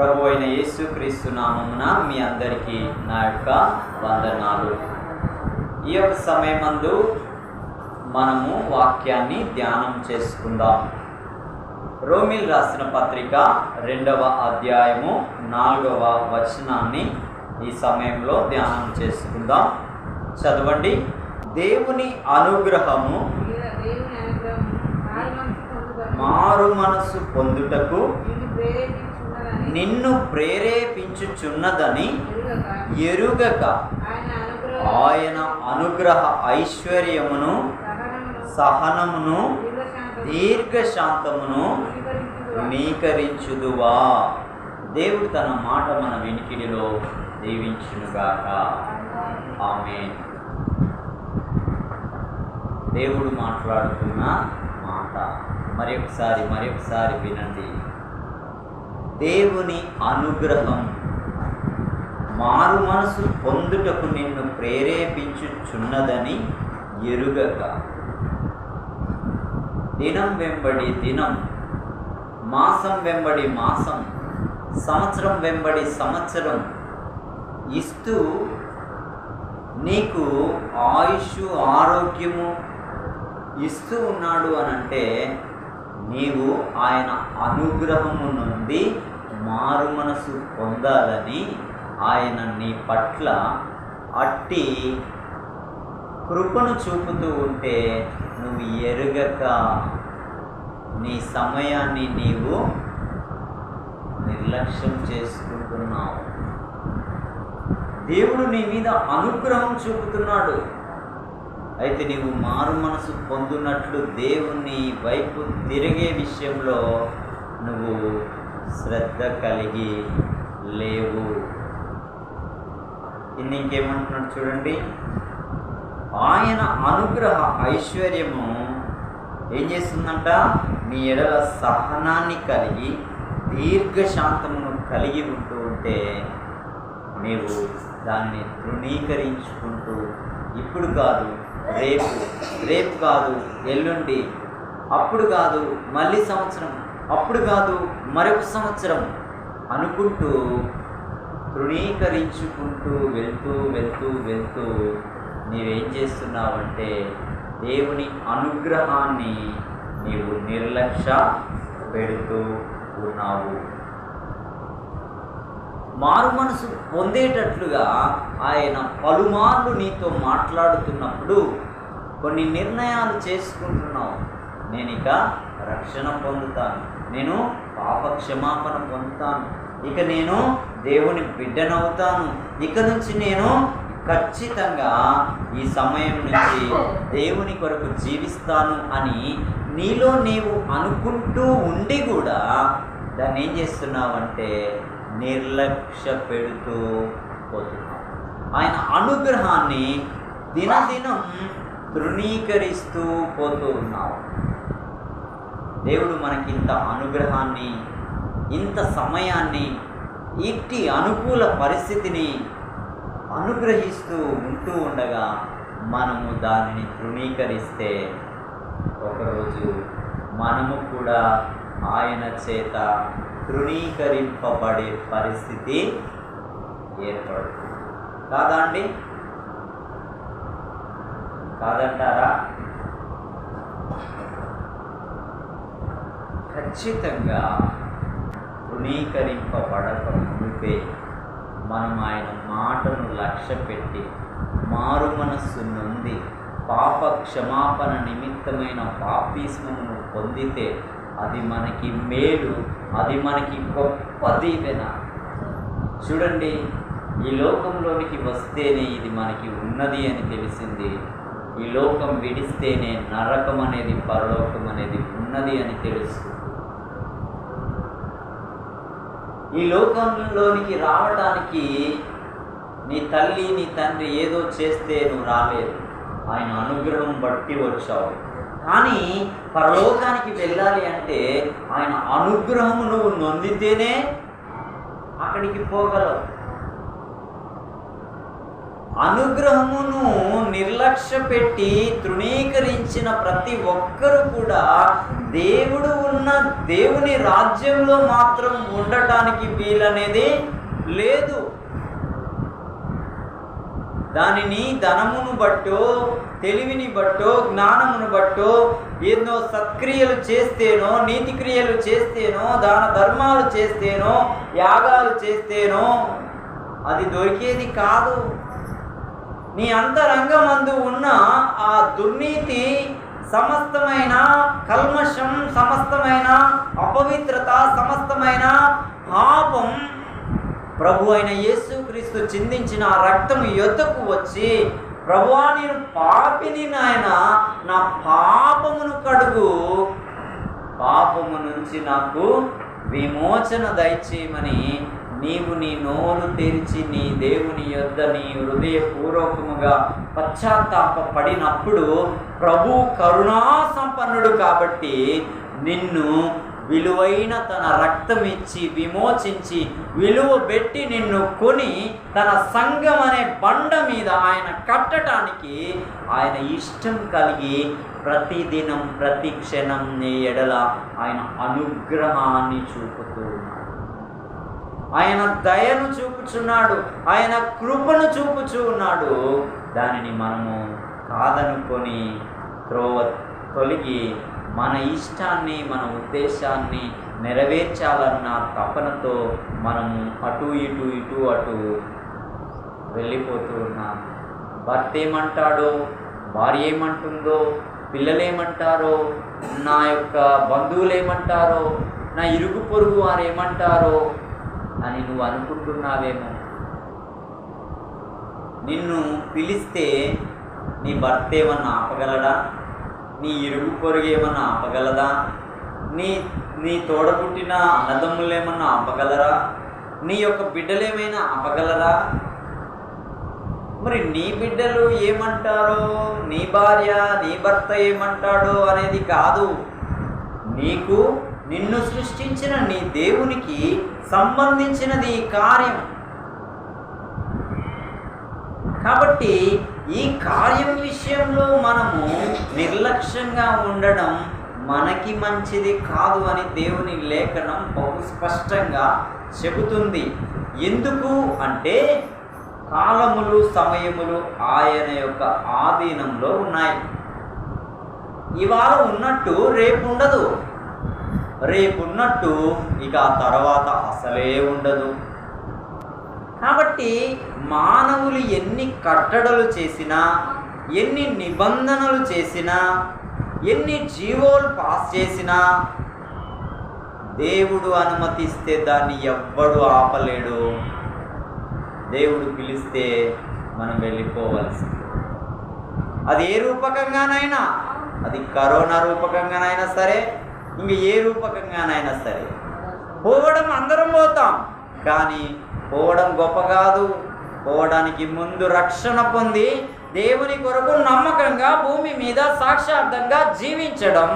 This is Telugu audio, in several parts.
ప్రభు అయిన యేసుక్రీస్తు నామమున మీ అందరికీ నా యొక్క వందనాలు. ఈ యొక్క సమయమందు మనము వాక్యాన్ని ధ్యానం చేసుకుందాం. రోమిల్ రాసిన పత్రిక రెండవ అధ్యాయము నాలుగవ వచనాన్ని ఈ సమయంలో ధ్యానం చేసుకుందాం. చదవండి. దేవుని అనుగ్రహము మారు మనసు పొందుటకు నిన్ను ప్రేరేపించుచున్నదని ఎరుగక. ఆయన అనుగ్రహం. ఐశ్వర్యమును సహనమును. సహనమును దీర్ఘశాంతము దీర్ఘశాంతమును. మీకరించుదువా? దేవుడు తన మాట మన వినికిడిలో దీవించునుగాక. ఆమె దేవుడు మాట్లాడుతున్న మాట. మరి ఒకసారి మరి ఒకసారి వినండి. దేవుని అనుగ్రహం. మారు మనసు పొందుటకు నిన్ను ప్రేరేపించుచున్నదని ఎరుగక. దినం వెంబడి దినం మాసం వెంబడి మాసం సంవత్సరం వెంబడి సంవత్సరం ఇస్తూ నీకు ఆయుష్ ఆరోగ్యము ఇస్తూ ఉన్నాడు అని అంటే నీవు ఆయన అనుగ్రహము నుండి మారు మనసు పొందాలని ఆయన నీ పట్ల అట్టి కృపను చూపుతూ ఉంటే నువ్వు ఎరుగక నీ సమయాన్ని నీవు నిర్లక్ష్యం చేసుకుంటున్నావు. దేవుడు నీ మీద అనుగ్రహం చూపుతున్నాడు. అయితే నీవు మారు మనసు పొందునట్లు దేవుని వైపు తిరిగే విషయంలో నువ్వు శ్రద్ధ కలిగి లేవు. కింద ఇంకేమంటున్నాడు చూడండి. ఆయన అనుగ్రహ ఐశ్వర్యము ఏం చేస్తుందంట? నీ ఎడల సహనాన్ని కలిగి దీర్ఘశాంతమును కలిగి ఉంటూ ఉంటే నీవు దాన్ని తృణీకరించుకుంటూ ఇప్పుడు కాదు రేపు రేపు కాదు ఎల్లుండి అప్పుడు కాదు మళ్ళీ సంవత్సరం అప్పుడు కాదు మరొక సంవత్సరం అనుకుంటూ తృణీకరించుకుంటూ వెళ్తూ వెళ్తూ వెళ్తూ నీవేం చేస్తున్నావంటే దేవుని అనుగ్రహాన్ని నీవు నిర్లక్ష్య పెడుతూ ఉన్నావు. మారు మనసు పొందేటట్లుగా ఆయన పలుమార్లు నీతో మాట్లాడుతున్నప్పుడు కొన్ని నిర్ణయాలు చేసుకుంటున్నావు. నేను ఇక రక్షణ పొందుతాను. నేను పాప క్షమాపణ పొందుతాను. ఇక నేను దేవుని బిడ్డనవుతాను. ఇక నుంచి నేను ఖచ్చితంగా ఈ సమయం నుంచి దేవుని కొరకు జీవిస్తాను అని నీలో నీవు అనుకుంటూ ఉండి కూడా దాన్ని ఏం చేస్తున్నావంటే నిర్లక్ష్య పెడుతూ పోతున్నావు. ఆయన అనుగ్రహాన్ని దినదినం తృణీకరిస్తూ పోతూ ఉన్నావు. దేవుడు మనకి ఇంత అనుగ్రహాన్ని ఇంత సమయాన్ని ఇట్టి అనుకూల పరిస్థితిని అనుగ్రహిస్తూ ఉంటూ ఉండగా మనము దానిని తృణీకరిస్తే ఒకరోజు మనము కూడా ఆయన చేత తృణీకరింపబడే పరిస్థితి ఏర్పడుతుంది. కాదా అండి? కాదంటారా? ఖచ్చితంగా తృణీకరింపబడక మునిపే మనం ఆయన మాటను లక్ష్య పెట్టి మారు మనస్సు నుండి పాప క్షమాపణ నిమిత్తమైన పాపీస్మను పొందితే అది మనకి మేలు అది మనకి గొప్ప దీవెన చూడండి ఈ లోకంలోనికి వస్తేనే ఇది మనకి ఉన్నది అని తెలిసింది. ఈ లోకం విడిస్తేనే నరకం అనేది పరలోకం అనేది ఉన్నది అని తెలుసు. ఈ లోకంలోనికి రావడానికి నీ తల్లి నీ తండ్రి ఏదో చేస్తే నువ్వు రాలేదు ఆయన అనుగ్రహం బట్టి వచ్చావు. కానీ పరలోకానికి వెళ్ళాలి అంటే ఆయన అనుగ్రహం నువ్వు నొందితేనే అక్కడికి పోగలవు. అనుగ్రహమును నిర్లక్ష్య పెట్టి తృణీకరించిన ప్రతి ఒక్కరూ కూడా దేవుడు ఉన్న దేవుని రాజ్యంలో మాత్రం ఉండటానికి వీలనేది లేదు. దానిని ధనమును బట్టో తెలివిని బట్టో జ్ఞానమును బట్టో ఎన్నో సత్క్రియలు చేస్తేనో నీతి క్రియలు చేస్తేనో దాన ధర్మాలు చేస్తేనో యాగాలు చేస్తేనో అది దొరికేది కాదు. నీ అంతరంగమందు ఉన్న ఆ దుర్నీతి సమస్తమైన కల్మషం సమస్తమైన అపవిత్రత సమస్తమైన పాపం ప్రభు అయిన యేసుక్రీస్తు చిందించిన రక్తం రక్తము యొద్దకు వచ్చి ప్రభువా నేను పాపిని నాయన నా పాపమును కడుగు. పాపము నుంచి నాకు విమోచన దయచేయమని నీవు నీ నోరు తెరిచి నీ దేవుని యొద్ద నీ హృదయపూర్వకముగా పశ్చాత్తాప పడినప్పుడు ప్రభు కరుణా సంపన్నుడు కాబట్టి నిన్ను విలువైన తన రక్తం ఇచ్చి విమోచించి విలువ పెట్టి నిన్ను కొని తన సంఘం అనే బండ మీద ఆయన కట్టడానికి ఆయన ఇష్టం కలిగి ప్రతిదినం ప్రతి క్షణం నీ ఎడల ఆయన అనుగ్రహాన్ని చూపుతూ ఉన్నాడు ఆయన దయను చూపుచున్నాడు ఆయన కృపను చూపుచూ ఉన్నాడు. దానిని మనము కాదనుకొని త్రోవ తొలగి మన ఇష్టాన్ని మన ఉద్దేశాన్ని నెరవేర్చాలన్న తపనతో మనము అటు ఇటు ఇటు అటు వెళ్ళిపోతూ ఉన్నాం. భర్త ఏమంటాడో భార్య ఏమంటుందో పిల్లలు ఏమంటారో నా యొక్క బంధువులు ఏమంటారో నా ఇరుగు పొరుగు వారు ఏమంటారో అని నువ్వు అనుకుంటున్నావేమో. నిన్ను పిలిస్తే నీ భర్త ఏమన్నా ఆపగలడా? నీ ఇరుగు పొరుగు ఏమన్నా ఆపగలదా? నీ నీ తోడబుట్టిన అన్నదమ్ములు ఏమన్నా ఆపగలరా? నీ యొక్క బిడ్డలేమైనా ఆపగలరా? మరి నీ బిడ్డలు ఏమంటారో? నీ భార్య నీ భర్త ఏమంటాడో అనేది కాదు. నీకు నిన్ను సృష్టించిన నీ దేవునికి సంబంధించినది ఈ కార్యం. కాబట్టి ఈ కార్యం విషయంలో మనము నిర్లక్ష్యంగా ఉండడం మనకి మంచిది కాదు అని దేవుని లేఖనం బహు స్పష్టంగా చెబుతుంది. ఎందుకు అంటే కాలములు సమయములు ఆయన యొక్క ఆధీనంలో ఉన్నాయి. ఇవాళ ఉన్నట్టు రేపు ఉండదు. రేపు ఉన్నట్టు ఇక ఆ తర్వాత అసలే ఉండదు. కాబట్టి మానవులు ఎన్ని కట్టడలు చేసినా ఎన్ని నిబంధనలు చేసినా ఎన్ని జీవోలు పాస్ చేసినా దేవుడు అనుమతిస్తే దాన్ని ఎవ్వడు ఆపలేడు. దేవుడు పిలిస్తే మనం వెళ్ళిపోవలసింది. అది ఏ రూపకంగానైనా అది కరోనా రూపకంగానైనా సరే ఇంక ఏ రూపకంగానైనా సరే పోవడం అందరం పోతాం. కానీ పోవడం గొప్ప కాదు. పోవడానికి ముందు రక్షణ పొంది దేవుని కొరకు నమ్మకంగా భూమి మీద సాక్షార్థంగా జీవించడం.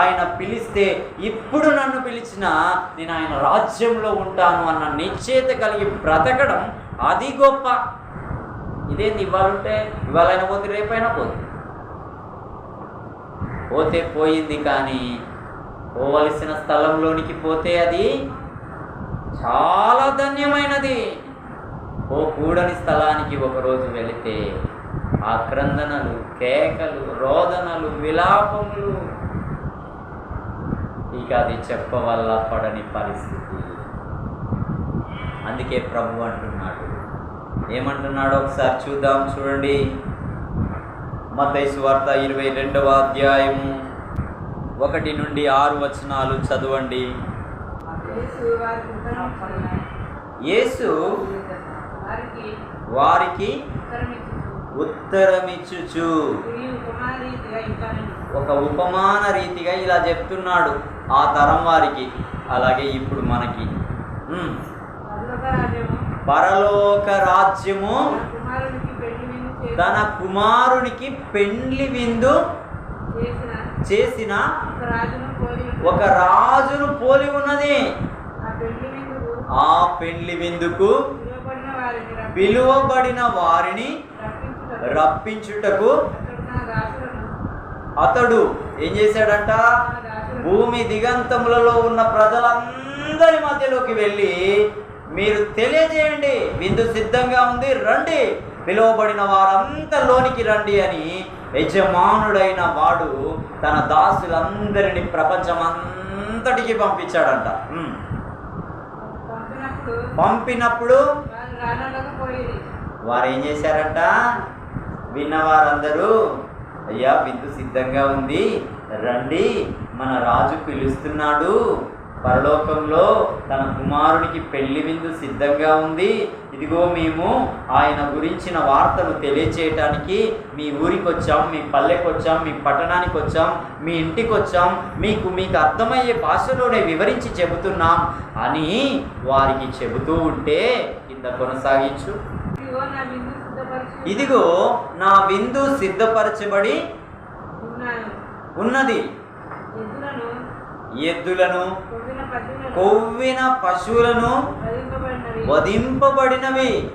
ఆయన పిలిస్తే ఇప్పుడు నన్ను పిలిచినా నేను ఆయన రాజ్యంలో ఉంటాను అన్న నిశ్చేత కలిగి బ్రతకడం అది గొప్ప. ఇదేంది? ఇవ్వాలంటే ఇవ్వాలైనా ఇవాళైనా పోతే రేపైనా పోతే పోతే పోయింది కానీ పోవలసిన స్థలంలోనికి పోతే అది చాలా ధన్యమైనది. ఓ కూడని స్థలానికి ఒకరోజు వెళితే ఆ క్రందనలు కేకలు రోదనలు విలాపములు. ఇక అది చెప్పవల్ల పడని పరిస్థితి. అందుకే ప్రభు అంటున్నాడు. ఏమంటున్నాడో ఒకసారి చూద్దాం చూడండి. మతైసు వార్త ఇరవై రెండవ అధ్యాయము ఒకటి నుండి ఆరు వచనాలు చదవండి. యేసు వారికి ఉత్తరమిచ్చుచు, ఒక ఉపమాన రీతిగా ఇలా చెప్తున్నాడు ఆ తరం వారికి అలాగే ఇప్పుడు మనకి. పరలోక రాజ్యము తన కుమారునికి పెండ్లి విందు చేసిన ఒక రాజును పోలి ఉన్నది. ఆ పెళ్ళి విందుకు ఆ పెండ్లి విందుకు పిలువబడిన వారిని రప్పించుటకు అతడు ఏం చేశాడంట? భూమి దిగంతములలో ఉన్న ప్రజలందరి మధ్యలోకి వెళ్ళి మీరు తెలియజేయండి. విందు సిద్ధంగా ఉంది. రండి. పిలువబడిన వారంతా లోనికి రండి అని యజమానుడైన వాడు తన దాసులందరిని ప్రపంచమంతటికి పంపించాడంట. పంపినప్పుడు వారు ఏం చేశారంట? విన్నవారందరూ అయ్యా విందు సిద్ధంగా ఉంది. రండి మన రాజు పిలుస్తున్నాడు. పరలోకంలో తన కుమారునికి పెళ్ళి విందు సిద్ధంగా ఉంది. ఇదిగో మేము ఆయన గురించిన వార్తను తెలియచేయటానికి మీ ఊరికి వచ్చాం మీ పల్లెకి వచ్చాం మీ పట్టణానికి వచ్చాం మీ ఇంటికి వచ్చాం మీకు మీకు అర్థమయ్యే భాషలోనే వివరించి చెబుతున్నాం అని వారికి చెబుతూ ఉంటే కింద కొనసాగించు. ఇదిగో నా విందు సిద్ధపరచబడి ఉన్నది. ఎద్దులను కొవ్విన పశువులను వధింపబడినవి.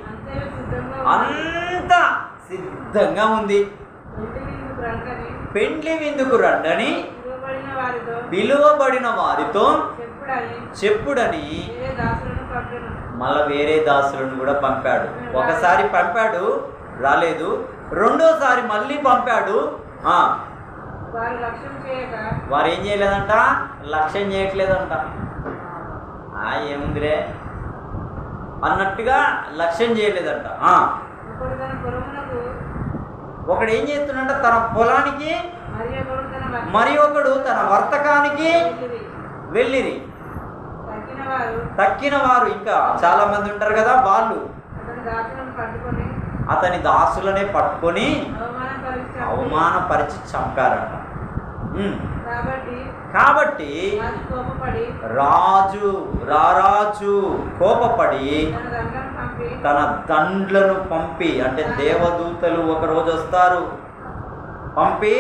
అంత సిద్ధంగా ఉంది. పెండ్లి విందుకు రండని పిలువబడిన వారితో చెప్పుడని మళ్ళా వేరే దాసులను కూడా పంపాడు. ఒకసారి పంపాడు రాలేదు. రెండోసారి మళ్ళీ పంపాడు వారు ఏం చేయలేదంట? లక్ష్యం చేయట్లేదంట. ఆ ఏముందిలే. అన్నట్టుగా లక్ష్యం చేయలేదంట. ఒకడు ఏం చేస్తున్నాడంట? తన పొలానికి మరి ఒకడు తన వర్తకునికి వెళ్ళిరి. తక్కిన వారు ఇంకా చాలా మంది ఉంటారు కదా వాళ్ళు. అతని దాసులనే పట్టుకొని అవమానపరిచి చంపిరి. అవమానపరిచి చంపారంట. కాబట్టి రాజు రారాజు కోపపడి తన దండ్లను పంపి అంటే దేవదూతలు ఒక రోజు వస్తారు పంపి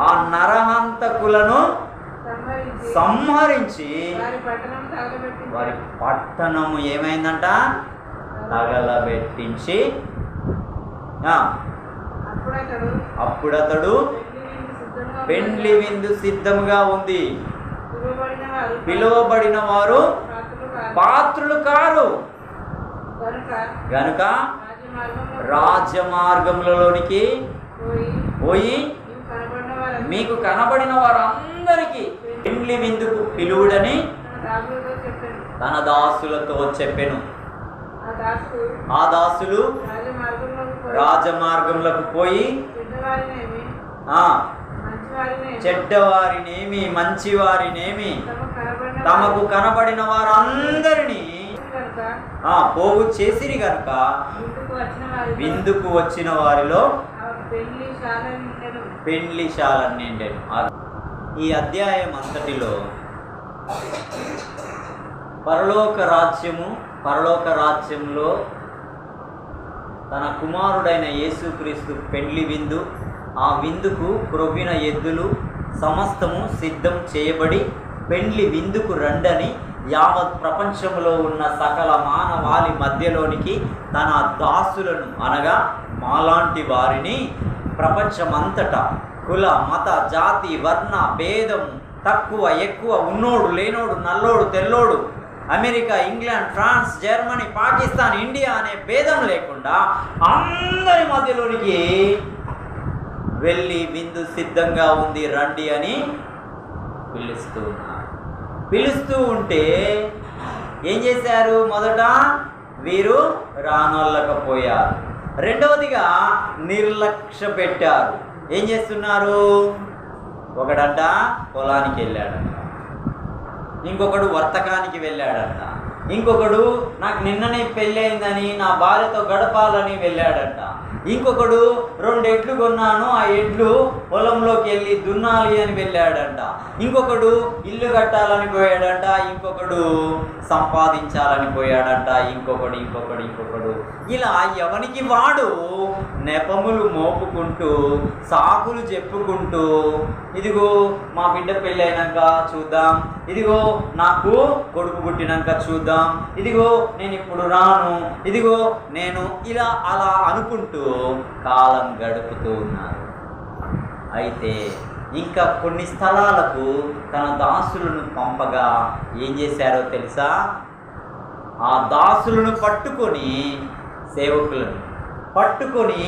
ఆ నరహంతకులను సంహరించి వారి పట్టణము ఏమైందంట తగలబెట్టించి విందు సిద్ధంగా పెండ్లి విందు సిద్ధముగా ఉంది. పిలువబడిన వారు పాత్రలు కారు. కనుక గనుక రాజ్యమార్గములలోనికి పోయి మీకు కనబడిన వారందరికీ పెండ్లి విందుకు పిలువుడని తన దాసులతో చెప్పెను. ఆ దాసులు రాజమార్గంలోకి పోయి రాజమార్గములకు పోయి చెడ్డవారినేమి మంచివారినేమి తమకు కనబడిన వారందరినీ పోగు చేసిరి గనుక విందుకు వచ్చిన వారిలో శాల నిండెను. ఈ అధ్యాయం అంతటిలో పరలోక రాజ్యము పరలోక రాజ్యంలో తన కుమారుడైన యేసుక్రీస్తు పెండ్లి విందు ఆ విందుకు క్రొవ్విన ఎద్దులు సమస్తము సిద్ధం చేయబడి పెండ్లి విందుకు రండని యావత్ ప్రపంచంలో ఉన్న సకల మానవాళి మధ్యలోనికి తన దాసులను అనగా మాలాంటి వారిని ప్రపంచమంతటా కుల మత జాతి వర్ణ భేదం తక్కువ ఎక్కువ ఉన్నోడు లేనోడు నల్లోడు తెల్లోడు America England France Germany Pakistan India అనే భేదం లేకుండా అందరి మధ్యలోనికి వెళ్ళి విందు సిద్ధంగా ఉంది రండి అని పిలుస్తూ ఉన్నారు. పిలుస్తూ ఉంటే ఏం చేశారు? మొదట వీరు రానొల్లకపోయారు రెండవదిగా నిర్లక్ష్య పెట్టారు. ఏం చేస్తున్నారు? ఒకడంట పొలానికి వెళ్ళాడంట. ఇంకొకడు వర్తకానికి వెళ్ళాడంట. ఇంకొకడు నాకు నిన్ననే పెళ్ళయిందని నా భార్యతో గడపాలని వెళ్ళాడంట. ఇంకొకడు రెండు ఎడ్లు కొన్నాను ఆ ఎడ్లు పొలంలోకి వెళ్ళి దున్నాలి అని వెళ్ళాడంట. ఇంకొకడు ఇల్లు కట్టాలని పోయాడంట ఇంకొకడు సంపాదించాలని పోయాడంట ఇంకొకడు ఇంకొకడు ఇంకొకడు. ఇలా ఎవనికి వాడు? నెపములు మోపుకుంటూ సాకులు చెప్పుకుంటూ ఇదిగో మా బిడ్డ పెళ్ళైనాక చూద్దాం ఇదిగో నాకు కొడుకు పుట్టినాక చూద్దాం ఇదిగో నేను ఇప్పుడు రాను ఇదిగో నేను ఇలా అలా అనుకుంటూ కాలం గడుపుతూ ఉన్నారు. అయితే ఇంకా కొన్ని స్థలాలకు తన దాసులను పంపగా ఏం చేశారో తెలుసా? ఆ దాసులను పట్టుకొని సేవకులను పట్టుకొని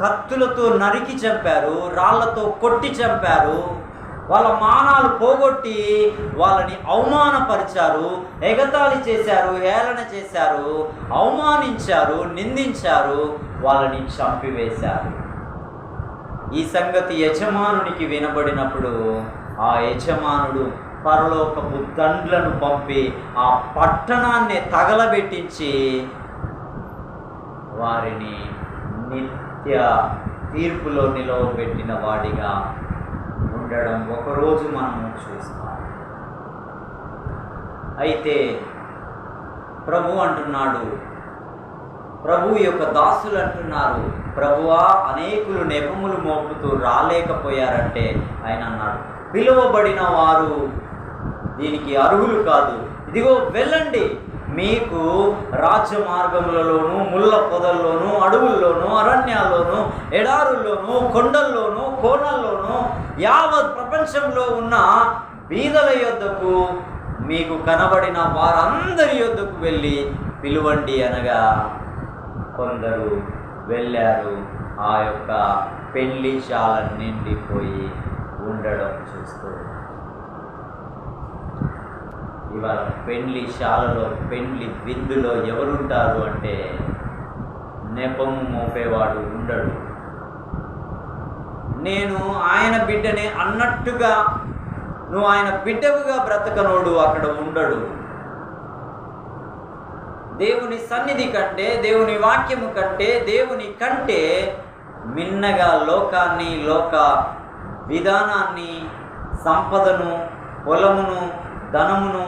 కత్తులతో నరికి చంపారు రాళ్ళతో కొట్టి చంపారు వాళ్ళ మానాలు పోగొట్టి వాళ్ళని అవమానపరిచారు ఎగతాళి చేశారు హేళన చేశారు అవమానించారు నిందించారు వాళ్ళని చంపివేశారు. ఈ సంగతి యజమానునికి వినబడినప్పుడు ఆ యజమానుడు పరలోకపు దండ్లను పంపి ఆ పట్టణాన్ని తగలబెట్టించి వారిని నిత్య తీర్పులో నిలవబెట్టిన వాడిగా ఉండడం ఒకరోజు మనము చూస్తాం. అయితే ప్రభు అంటున్నాడు ప్రభు యొక్క దాసులు అంటున్నారు ప్రభువా అనేకులు నెపములు మోపుతూ రాలేకపోయారంటే ఆయన అన్నాడు. పిలువబడిన వారు దీనికి అర్హులు కాదు. ఇదిగో వెళ్ళండి. మీకు రాజ్య మార్గములలోను ముళ్ళ పొదల్లోను అడవుల్లోను అరణ్యాల్లోను ఎడారుల్లోను కొండల్లోను కోణంలోనూ యావత్ ప్రపంచంలో ఉన్న బీదల యొద్దకు మీకు కనబడిన వారందరి యొద్దకు వెళ్ళి పిలువండి అనగా కొందరు వెళ్ళారు. ఆ యొక్క పెళ్ళిశాల నిండిపోయి ఉండడం చూస్తూ ఇవాళ పెండ్లి శాలలో పెండ్లి విందులో ఎవరుంటారు అంటే నెపము మోపేవాడు ఉండడు. నేను ఆయన బిడ్డనే అన్నట్టుగా నువ్వు ఆయన బిడ్డవుగా బ్రతకనోడు అక్కడ ఉండడు. దేవుని సన్నిధి కంటే దేవుని వాక్యము కంటే దేవుని కంటే మిన్నగా లోకాన్ని లోక విధానాన్ని సంపదను పొలమును ధనమును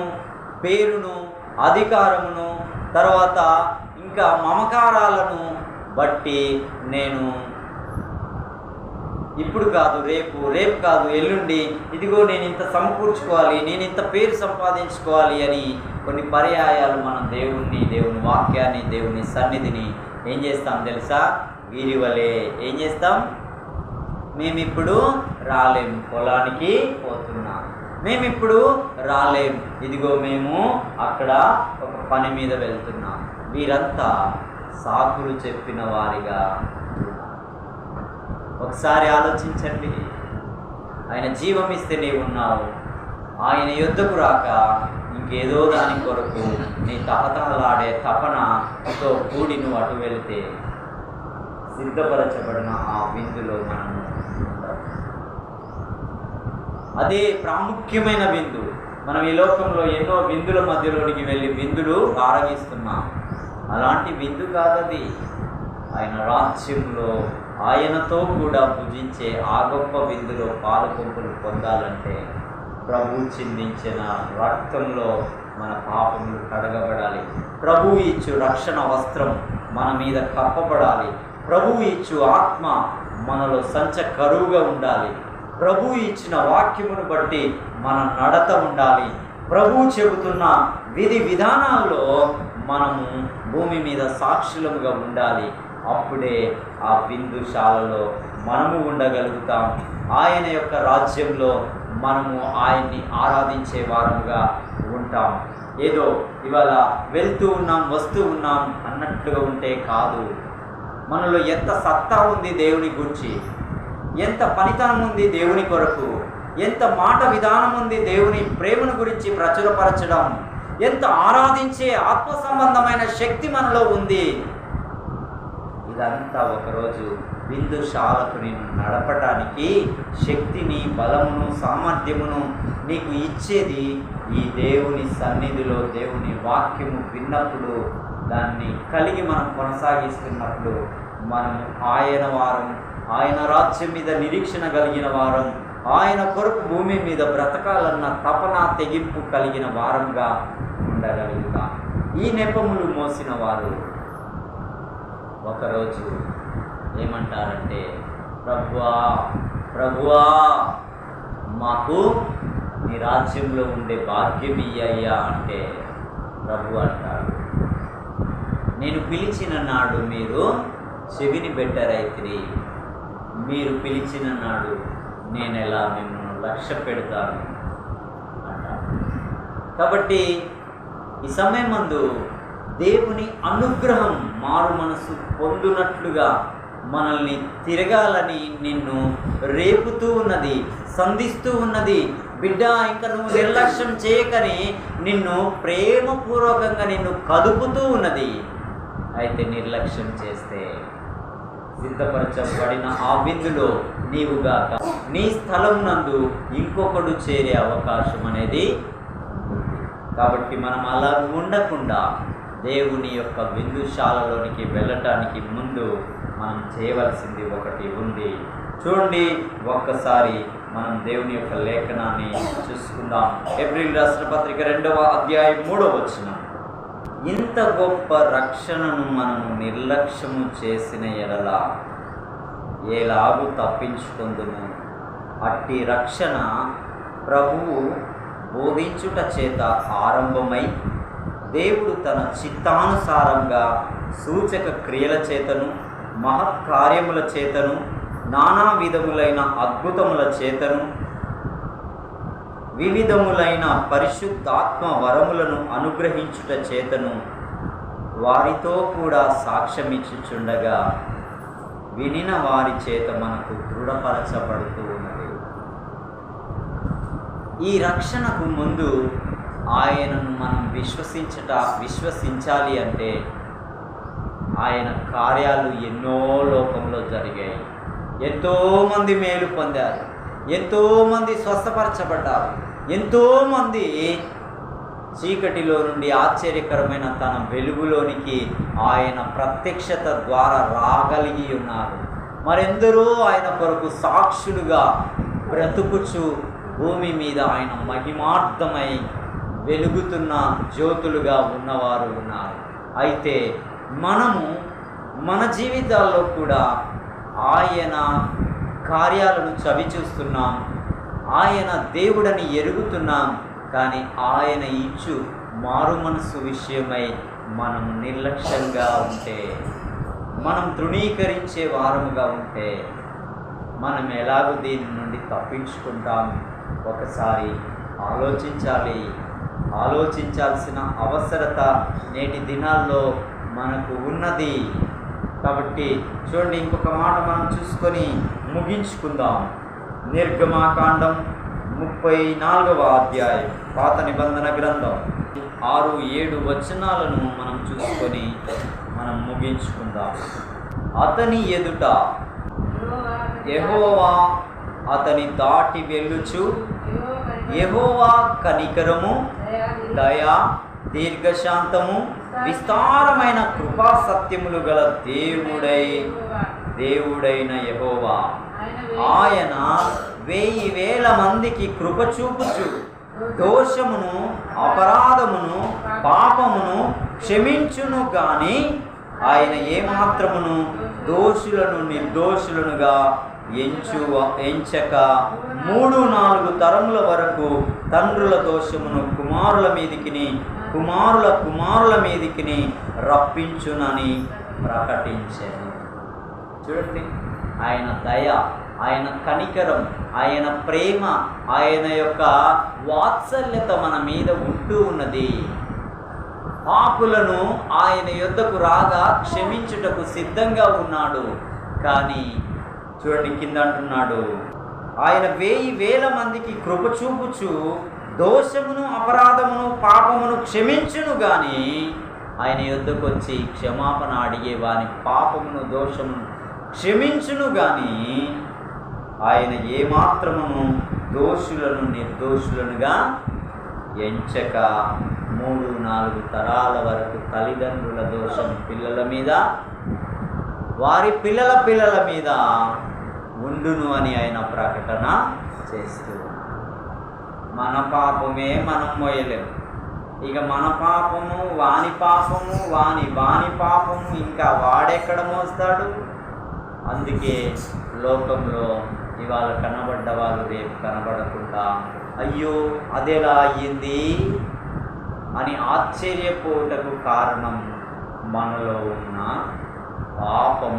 పేరును అధికారమును తర్వాత ఇంకా మమకారాలను బట్టి నేను ఇప్పుడు కాదు రేపు రేపు కాదు ఎల్లుండి. ఇదిగో నేను ఇంత సమకూర్చుకోవాలి నేను ఇంత పేరు సంపాదించుకోవాలి అని కొన్ని పర్యాయాలు మనం దేవుణ్ణి దేవుని వాక్యాన్ని దేవుని సన్నిధిని ఏం చేస్తాం తెలుసా? వీరి వలె ఏం చేస్తాం? మేమిప్పుడు రాలేం పొలానికి పోతున్నాం. మేమిప్పుడు రాలేం. ఇదిగో మేము అక్కడ ఒక పని మీద వెళ్తున్నాం. వీరంతా సాకులు చెప్పిన వారిగా ఒకసారి ఆలోచించండి. ఆయన జీవం ఇస్తే నీవు ఉన్నావు. ఆయన యుద్ధకు రాక ఇంకేదో దాని కొరకు నీ తహతహలాడే తపనతో కూడి నువ్వు అటు వెళితే సిద్ధపరచబడిన ఆ విందులో మనము అదే ప్రాముఖ్యమైన విందు. మనం ఈ లోకంలో ఎన్నో విందుల మధ్యలోనికి వెళ్ళి విందులు ఆరగిస్తున్నాం అలాంటి విందు కాదది. ఆయన రాజ్యంలో ఆయనతో కూడా భుజించే ఆ గొప్ప విందులో పాలుపంపులు పొందాలంటే ప్రభు చిందించిన రక్తంలో మన పాపములు కడగబడాలి. ప్రభు ఇచ్చు రక్షణ వస్త్రం మన మీద కప్పబడాలి. ప్రభు ఇచ్చు ఆత్మ మనలో సంచ కరువుగా ఉండాలి. ప్రభు ఇచ్చిన వాక్యమును బట్టి మన నడత ఉండాలి. ప్రభు చెబుతున్న విధి విధానాల్లో మనము భూమి మీద సాక్షులముగా ఉండాలి. అప్పుడే ఆ బిందుశాలలో మనము ఉండగలుగుతాం. ఆయన యొక్క రాజ్యంలో మనము ఆయన్ని ఆరాధించే వారముగా ఉంటాం. ఏదో ఇవాళ వెళ్తూ ఉన్నాం వస్తూ ఉన్నాం అన్నట్టుగా ఉంటే కాదు. మనలో ఎంత సత్తా ఉంది దేవుని గురించి ఎంత పనితనం ఉంది దేవుని కొరకు ఎంత మాట విధానం ఉంది దేవుని ప్రేమను గురించి ప్రచురపరచడం ఎంత ఆరాధించే ఆత్మ సంబంధమైన శక్తి మనలో ఉంది. ఇదంతా ఒకరోజు బిందుశాలకు నేను నడపటానికి శక్తిని బలమును సామర్థ్యమును నీకు ఇచ్చేది ఈ దేవుని సన్నిధిలో దేవుని వాక్యము విన్నప్పుడు దాన్ని కలిగి మనం కొనసాగిస్తున్నప్పుడు మనం ఆయన వారం ఆయన రాజ్యం మీద నిరీక్షణ కలిగిన వారం ఆయన కొరకు భూమి మీద బ్రతకాలన్న తపన తెగింపు కలిగిన వారంగా ఉండగలుగుతాం. ఈ నెపములు మోసిన వారు ఒకరోజు ఏమంటారంటే ప్రభువా ప్రభువా మాకు నీ రాజ్యంలో ఉండే భాగ్యం ఇయ్యయ్యా అంటే ప్రభు అంటాడు. నేను పిలిచిన నాడు మీరు చెవిని బెట్టరైతిరి మీరు పిలిచిన నాడు నేను ఎలా మిమ్మల్ని లక్ష్య పెడతాను? అంటాడు. కాబట్టి ఈ సమయం మందు దేవుని అనుగ్రహం మారు మనసు పొందునట్లుగా మనల్ని తిరగాలని నిన్ను రేపుతూ ఉన్నది సంధిస్తూ ఉన్నది. బిడ్డ ఇంకా నువ్వు నిర్లక్ష్యం చేయకని నిన్ను ప్రేమపూర్వకంగా నిన్ను కదుపుతూ ఉన్నది. అయితే నిర్లక్ష్యం చేస్తే సిద్ధపరచబడిన ఆ విందులో నీవుగాక నీ స్థలం నందు ఇంకొకడు చేరే అవకాశం అనేది కాబట్టి మనం అలా ఉండకుండా దేవుని యొక్క విందుశాలలోనికి వెళ్ళటానికి ముందు మనం చేయవలసింది ఒకటి ఉంది. చూడండి ఒక్కసారి మనం దేవుని యొక్క లేఖనాన్ని చూసుకుందాం. ఏప్రిల్ రాష్ట్ర పత్రిక రెండవ అధ్యాయం మూడవ వచ్చిన ఇంత గొప్ప రక్షణను మనము నిర్లక్ష్యము చేసిన ఎడల ఏలాగు తప్పించుకుందుము? అట్టి రక్షణ ప్రభువు బోధించుట చేత ఆరంభమై దేవుడు తన చిత్తానుసారంగా సూచక క్రియల చేతను మహత్కార్యముల చేతను నానా విధములైన అద్భుతముల చేతను వివిధములైన పరిశుద్ధాత్మ వరములను అనుగ్రహించుట చేతను వారితో కూడా సాక్ష్యమిచ్చుచుండగా వినిన వారి చేత మనకు దృఢపరచబడుతూ ఉన్నది. ఈ రక్షణకు ముందు ఆయనను మనం విశ్వసించట విశ్వసించాలి అంటే ఆయన కార్యాలు ఎన్నో లోకంలో జరిగాయి. ఎంతోమంది మేలు పొందారు. ఎంతోమంది స్వస్థపరచబడ్డారు. ఎంతోమంది చీకటిలో నుండి ఆశ్చర్యకరమైన తన వెలుగులోనికి ఆయన ప్రత్యక్షత ద్వారా రాగలిగి ఉన్నారు. మరెందరో ఆయన కొరకు సాక్షులుగా బ్రతుకుచు భూమి మీద ఆయన మహిమార్థమై వెలుగుతున్న జ్యోతులుగా ఉన్నవారు ఉన్నారు. అయితే మనము మన జీవితాల్లో కూడా ఆయన కార్యాలను చవి చూస్తున్నాం ఆయన దేవుడని ఎరుగుతున్నాం కానీ ఆయన ఇచ్చు మారు మనసు విషయమై మనం నిర్లక్ష్యంగా ఉంటే మనం తృణీకరించే వారముగా ఉంటే మనం ఎలాగో దీని నుండి తప్పించుకుంటాం. ఒకసారి ఆలోచించాలి. ఆలోచించాల్సిన అవసరత నేటి దినాల్లో మనకు ఉన్నది. కాబట్టి చూడండి ఇంకొక మాట మనం చూసుకొని ముగించుకుందాం. నిర్గమాకాండం ముప్పై నాలుగవ అధ్యాయం పాత నిబంధన గ్రంథం. ఆరు ఏడు వచనాలను మనం చూసుకొని మనం ముగించుకుందాం. అతని ఎదుట ఎహోవా అతని దాటి వెళ్ళుచు ఎహోవా కనికరము దయ దీర్ఘశాంతము విస్తారమైన కృపా సత్యములు గల దేవుడై దేవుడైన యహోవా. ఆయన వెయ్యి వేల మందికి కృప చూపుచు. దోషమును అపరాధమును పాపమును క్షమించును గాని ఆయన ఏమాత్రమును దోషులను నిర్దోషులనుగా ఎంచు ఎంచక మూడు నాలుగు తరముల వరకు తండ్రుల దోషమును కుమారుల మీదికిని కుమారుల కుమారుల మీదికిని రప్పించునని ప్రకటించారు చూడండి ఆయన దయ ఆయన కనికరం ఆయన ప్రేమ ఆయన యొక్క వాత్సల్యత మన మీద ఉంటూ ఉన్నది. పాపులను ఆయన యొద్దకు రాగా క్షమించుటకు సిద్ధంగా ఉన్నాడు. కానీ చూడండి కింద అంటున్నాడు. ఆయన వేయి వేల మందికి కృప చూపుచు దోషమును అపరాధమును పాపమును క్షమించును గాని ఆయన యుద్ధకు వచ్చి క్షమాపణ అడిగే వాని పాపమును దోషమును క్షమించును గాని ఆయన ఏమాత్రమును దోషులను నిర్దోషులనుగా ఎంచక మూడు నాలుగు తరాల వరకు తల్లిదండ్రుల దోషం పిల్లల మీద వారి పిల్లల పిల్లల మీద ఉండును అని ఆయన ప్రకటన చేస్తూ మన పాపమే మనం మోయలేము ఇక మన పాపము వాని పాపము వాని వాని పాపము ఇంకా వాడెక్కడ మోస్తాడు? అందుకే లోకంలో ఇవాళ కనబడ్డ వాళ్ళు రేపు కనబడకుండా అయ్యో అదెలా అయ్యింది? అని ఆశ్చర్యపోటకు కారణం మనలో ఉన్న పాపం.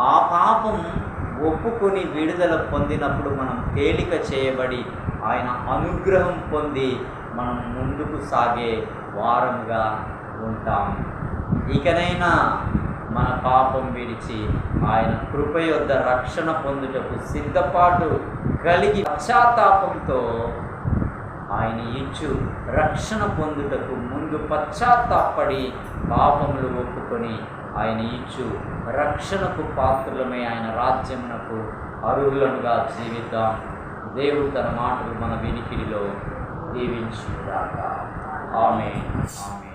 ఆ పాపం ఒప్పుకొని విడుదల పొందినప్పుడు మనం తేలిక చేయబడి ఆయన అనుగ్రహం పొంది మనం ముందుకు సాగే వారంగా ఉంటాం. ఇకనైనా మన పాపం విడిచి ఆయన కృప యొద్ద రక్షణ పొందుటకు సిద్ధపాటు కలిగి పశ్చాత్తాపంతో ఆయన ఇచ్చు రక్షణ పొందుటకు ముందు పశ్చాత్తాపడి పాపములు ఒప్పుకొని ఆయన ఇచ్చు రక్షణకు పాత్రలమే ఆయన రాజ్యమునకు అర్హులనుగా జీవిద్దాం. దేవుడు తన మాటలు మన వినికిడిలో దీవించుగాక. ఆమె ఆమె